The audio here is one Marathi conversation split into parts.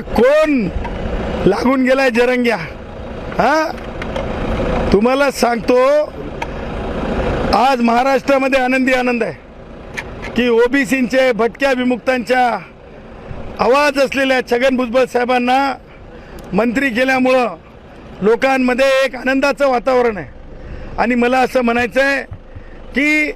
कोण लागून गेलाय जरंग्या? हा? तुम्हाला सांगतो आज महाराष्ट्रामध्ये आनंदी आनंद आहे. की ओबीसींचे भटक्या विमुक्तांच्या आवाज असलेल्या छगन भुजबळ साहेबांना मंत्री केल्यामुळं लोकांमध्ये एक आनंदाचं वातावरण आहे. आणि मला असं म्हणायचं आहे की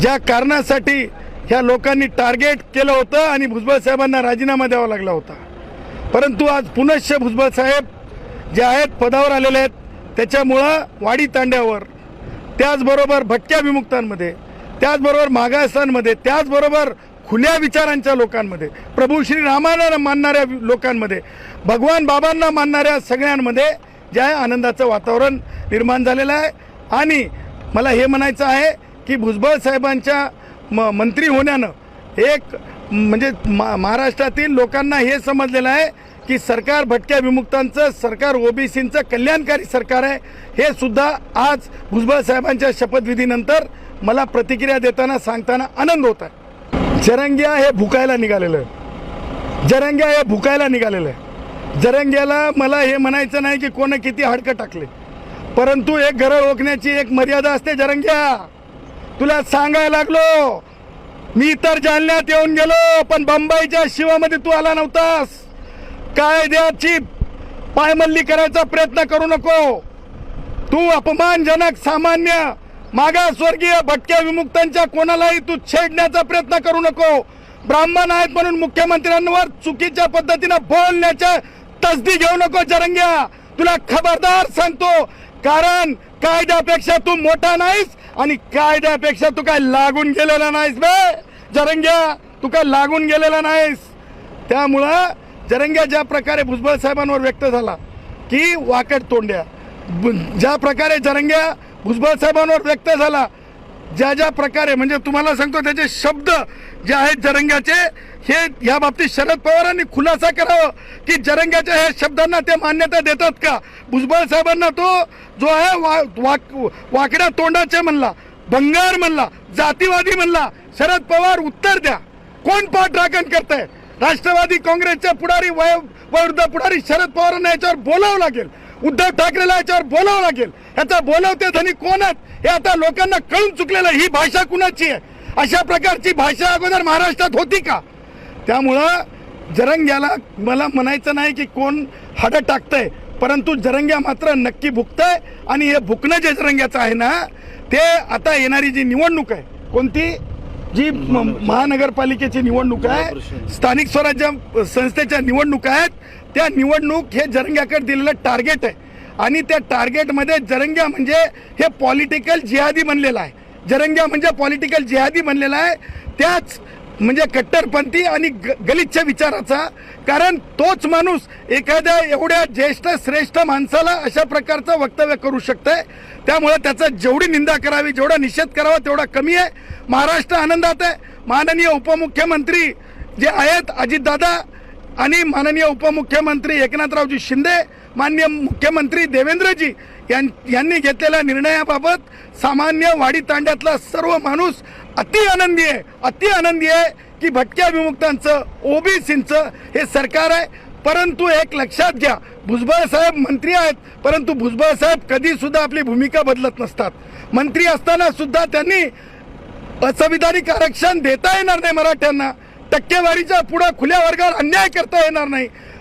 ज्या कारणासाठी ह्या लोकांनी टार्गेट केलं होतं आणि भुजबळ साहेबांना राजीनामा द्यावा लागला होता. परंतु आज पुनश्च भुजबळ साहेब जे आहेत पदावर आलेले आहेत त्याच्यामुळं वाडी तांड्यावर त्याचबरोबर भटक्या विमुक्तांमध्ये त्याचबरोबर मागासांमध्ये त्याचबरोबर खुल्या विचारांच्या लोकांमध्ये प्रभू श्री रामाला मानणाऱ्या लोकांमध्ये भगवान बाबांना मानणाऱ्या सगळ्यांमध्ये जे आहे आनंदाचं वातावरण निर्माण झालेलं आहे. आणि मला हे म्हणायचं आहे की भुजबळ साहेबांच्या म मंत्री होण्यानं एक म्हणजे मा महाराष्ट्रातील लोकांना हे समजलेलं आहे की सरकार भटक्या विमुक्तांचं सरकार ओबीसींचं कल्याणकारी सरकार आहे. हे सुद्धा आज भुजबळ साहेबांच्या शपथविधीनंतर मला प्रतिक्रिया देताना सांगताना आनंद होत आहे. जरंग्या हे भुकायला निघालेलं आहे. जरंग्या हे भुकायला निघालेलं आहे. जरंग्याला मला हे म्हणायचं नाही की कोणं किती हाडकं टाकले. परंतु एक घरं ओळखण्याची एक मर्यादा असते जरंग्या. तुला सांगायला लागलो मी तर जालन्यात येऊन गेलो पण बंबईच्या शिवामध्ये तू आला नव्हतास. कायद्याची पायमल्ली करायचा प्रयत्न करू नको. तू अपमानजनक सामान्य मागासवर्गीय भटक्या विमुक्तांच्या कोणालाही तू छेडण्याचा प्रयत्न करू नको. ब्राह्मण आहेत म्हणून मुख्यमंत्र्यांवर चुकीच्या पद्धतीनं बोलण्याच्या तसदी घेऊ नको जरंग्या. तुला खबरदार सांगतो कारण कायद्यापेक्षा तू मोठा नाहीस आणि कायद्यापेक्षा तू काय लागून गेलेला नाहीस बे. जरंग्या तू काय लागून गेलेला नाहीस. त्यामुळं जरंग्या ज्या प्रकारे भुजबळ साहेबांवर व्यक्त झाला की वाकड तोंड्या. ज्या प्रकारे जरंग्या भुजबळ साहेबांवर व्यक्त झाला ज्या ज्या प्रकारे म्हणजे तुम्हाला सांगतो त्याचे शब्द जे आहेत जरंग्याचे हे या बाबतीत शरद पवारांनी खुलासा करावं की जरंग्याच्या ह्या शब्दांना ते मान्यता देतात का? भुजबळ साहेबांना तो जो आहे वा, वाक, वाकड्या तोंडाचे म्हणला. भंगार म्हणला जातीवादी म्हणला शरद पवार उत्तर द्या. कोण पाठराखण आहे राष्ट्रवादी काँग्रेसच्या पुढारी वय वयोवृद्ध पुढारी शरद पवारांना याच्यावर बोलावं लागेल. उद्धव ठाकरेला याच्यावर बोलावं लागेल. ह्याचा बोलवते धनी कोण आहेत? हे आता लोकांना कळून चुकलेलं आहे. ही भाषा कुणाची आहे? अशा प्रकारची भाषा अगोदर महाराष्ट्रात होती का? त्यामुळं जरंग्याला मला म्हणायचं नाही की कोण हाडं टाकतंय परंतु जरंग्या मात्र नक्की भुकतंय आणि हे भुकणं जे जरंग्याचं आहे ना ते आता येणारी जी निवडणूक आहे कोणती? जी महानगरपालिकेची. निवडणूक आहे स्थानिक स्वराज्य संस्थेच्या निवडणुका आहेत त्या निवडणूक हे जरंग्याकडे दिलेलं टार्गेट आहे. आणि त्या टार्गेटमध्ये जरंग्या म्हणजे हे पॉलिटिकल जिहादी बनलेलं आहे. जरंग्या म्हणजे पॉलिटिकल जिहादी बनलेला आहे. त्याच म्हणजे कट्टरपंथी आणि ग- गलिच्छ विचाराचा. कारण तोच माणूस एखाद्या एवढ्या ज्येष्ठ श्रेष्ठ माणसाला अशा प्रकारचं वक्तव्य करू शकतंय. त्यामुळे त्याचा जेवढी निंदा करावी जेवढा निषेध करावा तेवढा कमी आहे. महाराष्ट्र आनंदात आहे. माननीय उपमुख्यमंत्री जे आहेत अजितदादा आणि माननीय उपमुख्यमंत्री एकनाथरावजी शिंदे माननीय मुख्यमंत्री देवेंद्रजी यांनी घेतलेल्या निर्णयाबाबत सामान्य वाडी तांड्यातला सर्व माणूस अति आनंदी आहे अति आनंदी आहे की भटक्या विमुक्तांचं ओबीसींचं हे सरकार आहे. परंतु एक लक्षात घ्या भुजबळ साहेब मंत्री आहेत परंतु भुजबळ साहेब कधी सुद्धा आपली भूमिका बदलत नसतात. मंत्री असताना सुद्धा त्यांनी असंविधानिक आरक्षण देता येणार नाही मराठ्यांना. टक्केवारीच्या पुढे खुल्या वर्गावर अन्याय करता येणार नाही.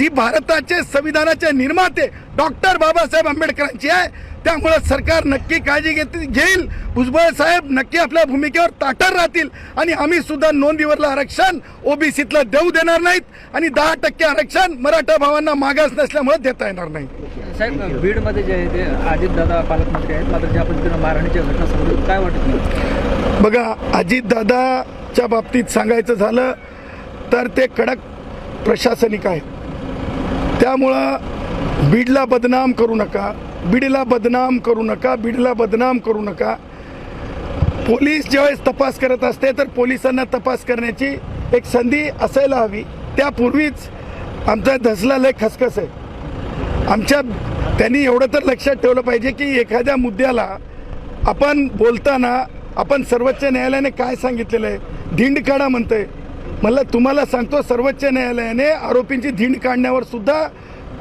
जी भारताचे संविधानाचे निर्माते डॉक्टर बाबासाहेब आंबेडकरांची आहे त्यामुळे सरकार नक्की काळजी घेत घेईल. भुजबळ साहेब नक्की आपल्या भूमिकेवर ताटर राहतील. आणि आम्ही सुद्धा नोंदीवरलं आरक्षण ओबीसीतलं देऊ देणार नाहीत. आणि दहा टक्के आरक्षण मराठा भावांना मागास नसल्यामुळे देता येणार नाही. साहेब बीडमध्ये जे आहे ते अजितदादा पालकमंत्री आहेत. मात्र ज्या पद्धतीनं मारहाणीच्या घटना समोर काय वाटत नाही बघा अजितदादाच्या बाबतीत सांगायचं झालं तर ते कडक प्रशासनिक आहेत. त्यामुळं बीडला बदनाम करू नका. बीडला बदनाम करू नका. बीडला बदनाम करू नका. पोलीस ज्यावेळेस तपास करत असते तर पोलिसांना तपास करण्याची एक संधी असायला हवी. त्यापूर्वीच आमचा धसला लय खसखस आहे. आमच्या त्यांनी एवढं तर लक्षात ठेवलं पाहिजे की एखाद्या मुद्द्याला आपण बोलताना आपण सर्वोच्च न्यायालयाने काय सांगितलेलं आहे? धिंड काढा म्हणतंय. मला तुम्हाला सांगतो सर्वोच्च न्यायालयाने आरोपींची धीण काढण्यावर सुद्धा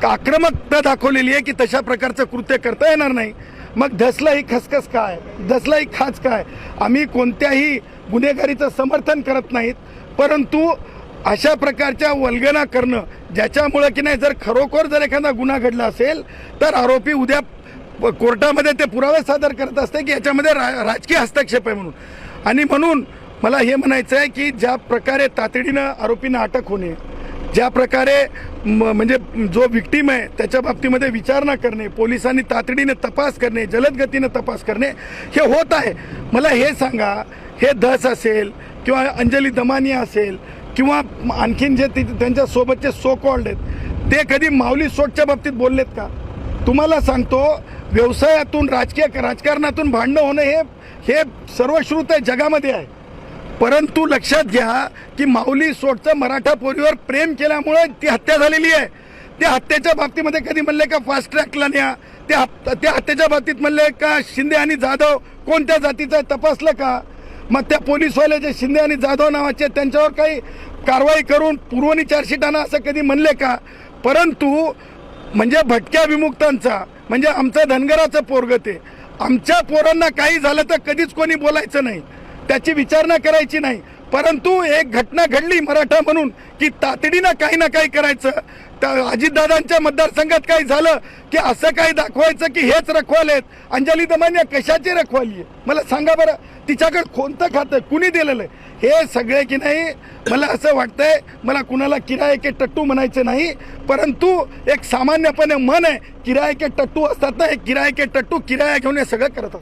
आक्रमकता दाखवलेली आहे की तशा प्रकारचं कृत्य करता येणार नाही. मग धसला ही खसखस काय? धसला ही खाच काय? आम्ही कोणत्याही गुन्हेगारीचं समर्थन करत नाहीत परंतु अशा प्रकारच्या वल्गना करणं ज्याच्यामुळं की नाही जर खरोखर जर एखादा गुन्हा घडला असेल तर आरोपी उद्या कोर्टामध्ये ते पुरावे सादर करत असते की याच्यामध्ये रा राजकीय हस्तक्षेप आहे म्हणून. आणि म्हणून मला हे म्हणायचं आहे की ज्या प्रकारे तातडीनं आरोपींना अटक होणे ज्या प्रकारे म- म्हणजे जो विक्टीम आहे त्याच्या बाबतीमध्ये विचारणा करणे पोलिसांनी तातडीने तपास करणे जलद गतीनं तपास करणे हे होत आहे. मला हे सांगा हे धस असेल किंवा अंजली दमानिया असेल किंवा आणखीन जे ति- त्यांच्या सोबतचे सो कॉल्ड आहेत ते कधी माऊली सोटच्या बाबतीत बोललेत का? तुम्हाला सांगतो व्यवसायातून राजकीय राजकारणातून भांडणं होणं हे हे सर्वश्रुत आहे जगामध्ये आहे. परंतु लक्षात घ्या की माऊली सोडचं मराठा पोरीवर प्रेम केल्यामुळे ती हत्या झालेली आहे. त्या हत्येच्या बाबतीमध्ये कधी म्हणले का फास्ट ट्रॅकला न्या? त्या हत- त्या हत्येच्या बाबतीत म्हणले का शिंदे आणि जाधव कोणत्या जातीचं तपासलं का? मग त्या पोलीसवाले जे शिंदे आणि जाधव नावाचे त्यांच्यावर काही कारवाई करून पूर्वनी चार्जशीट आणा असं कधी म्हणले का? परंतु म्हणजे भटक्या विमुक्तांचा म्हणजे आमचं धनगराचं पोरग ते. आमच्या पोरांना काही झालं तर कधीच कोणी बोलायचं नाही. त्याची विचारणा करायची नाही. परंतु एक घटना घडली मराठा म्हणून की तातडीनं काही ना काही करायचं. त्या अजितदादांच्या मतदारसंघात काही झालं की असं काही दाखवायचं की हेच रखवालेत अंजली दमानिया कशाची रखवाली आहे? मला सांगा बरं तिच्याकडे कोणतं खातं कुणी दिलेलं आहे? हे सगळे की नाही मला असं वाटतंय मला कुणाला किराय के टट्टू म्हणायचं नाही परंतु एक सामान्यपणे मन आहे किराय के टट्टू असतात ना हे किराय के टट्टू किराया घेऊन हे सगळं करत असतात.